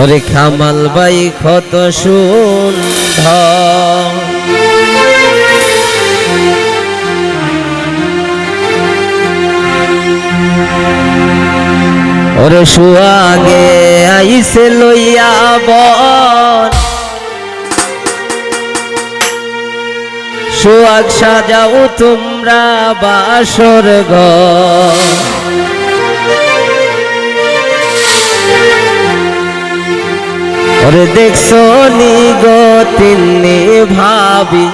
ওরে খামাল বাই ক্ষত সুন্দর। ওরে সুয়াগে আইসে লইয়া বন। সুয়াগ সাজাও তোমরা বাসর ঘর। ওরে দেখছ নি গো তিন্নি ভাবি?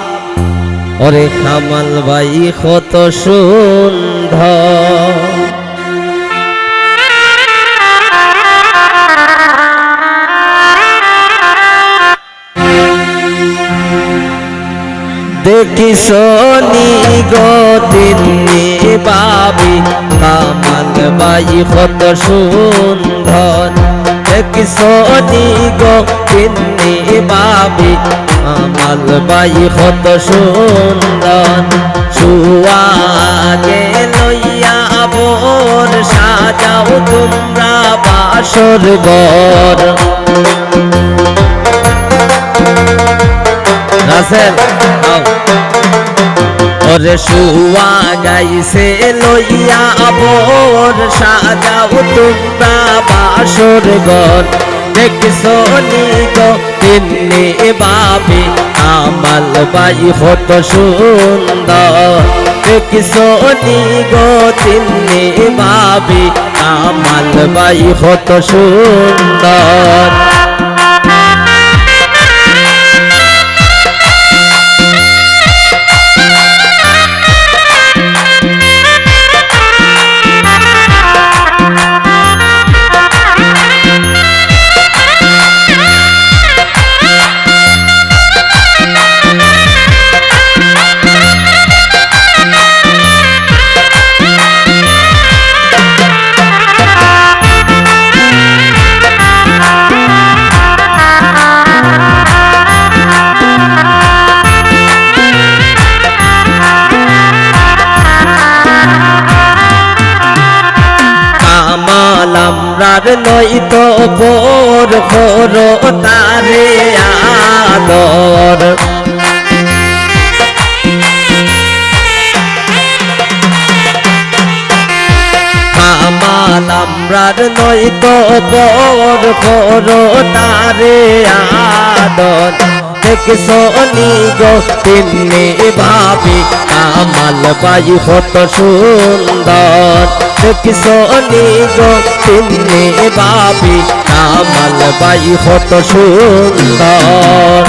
ওরে খামাল বাই কত সুন্দর। দেখিস নি গো তিন্নি ভাবি? কত সুন্দর। দেখিস নি গো তিন্নি ভাবি কামাল বাই কত সুন্দর সুয়াগে লইয়া বোর সাজাও তোমরা বাসর ঘর রাসেল ওরে শুয়া গাইছে লইয়া বোর সাজাও তোমরা বাসর ঘর। দেখছ নি গো তিন্নি বাবি আমাল বাই হত সুন্দর। দেখছ নি গো তিন্নি বাবি আমাল বাই হত সুন্দর। নইতো বোর খোর তারে আদর। আমরার নইতো বর খোর তারে আদর। দেখছ সনি গো তিন্নি ভাবে আমাল বায়ু হত সুন্দর দেখছ সনি গো তিন্নি ভাবে আমাল বায়ু হত সুন্দর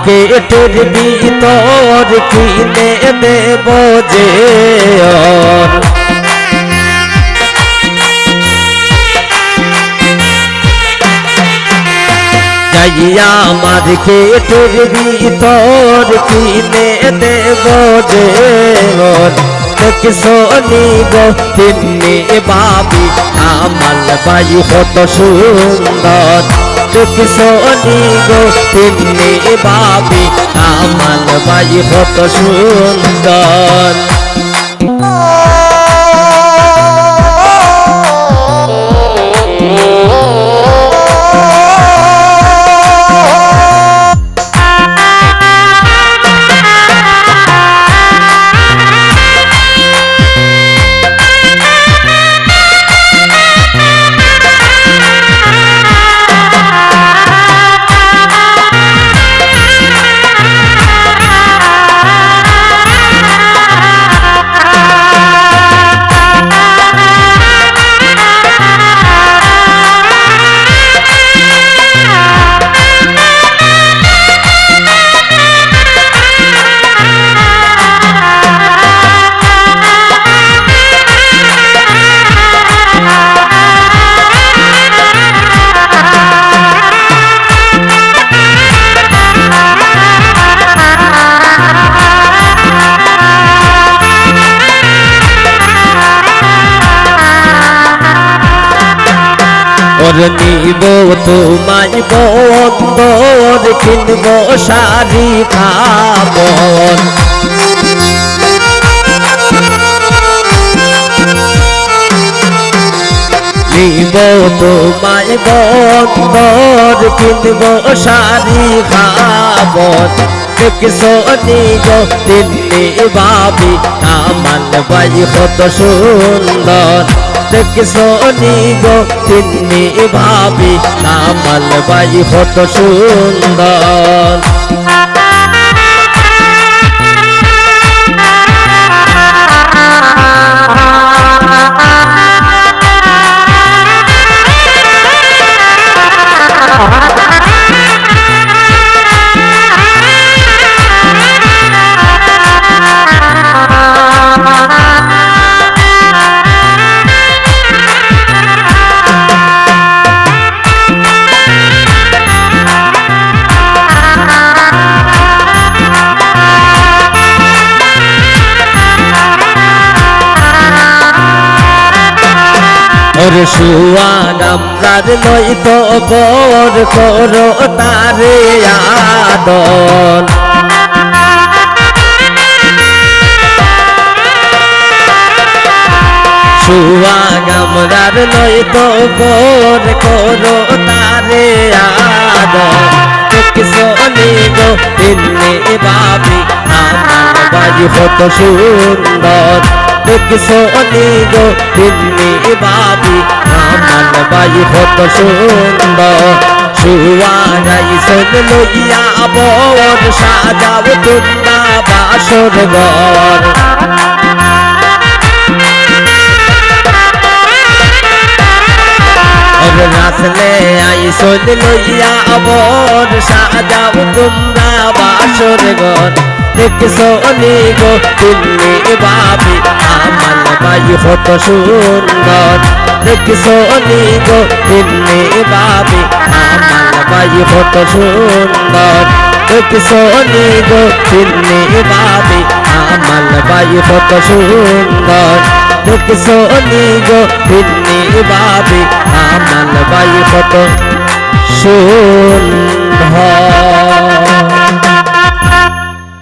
মার্কেটের ভিতর কিনে দেব যে। যাইয়া মার্কেটের ভিতর কিনে দেব যে ওর। দেখছ নি গো তিন্নি বাবি আমাল বাই কত সুন্দর দেখছ নি গো তিন্নি বাবি আমার বাই হত সুন্দর। নিব তোমায় বন্দর কিনব, শাড়ি খাবর নিব তোমায় বন্দর কিনব, শাড়ি খাবর দেখছ নিগ তিন্নি ভাবি কামান বাই কত সুন্দর। দেখছ গো তিনি ভাবি নামাল বাই হত সুন্দর ওর সুয়ান আমরার নয়ত বর করো তারে আদল সুয়ান আমরার নয়ত বর করো তারে আদল দেখছনি গো তিন্নি বাবি, আমার কত সুন্দর। দেখছনি গো তিন্নি বাবি আমার বাজি কত সুন্দর সুয়ারাই সন লইয়া বর সাজাব তোমরা বাসর ঘর নাচলে আই সন লইয়া বর সাজাব তোমরা বাসর ঘর দেখছ গো তুমি বাবি আমার বাই কত সুন্দর। দেখছ গো তুমি বাবি আমার বাই কত সুন্দর। দেখছ গো তুমি বাবি আমার বাই কত সুন্দর। দেখছ গো তুমি বাবি আমার বাই কত সুন্দর।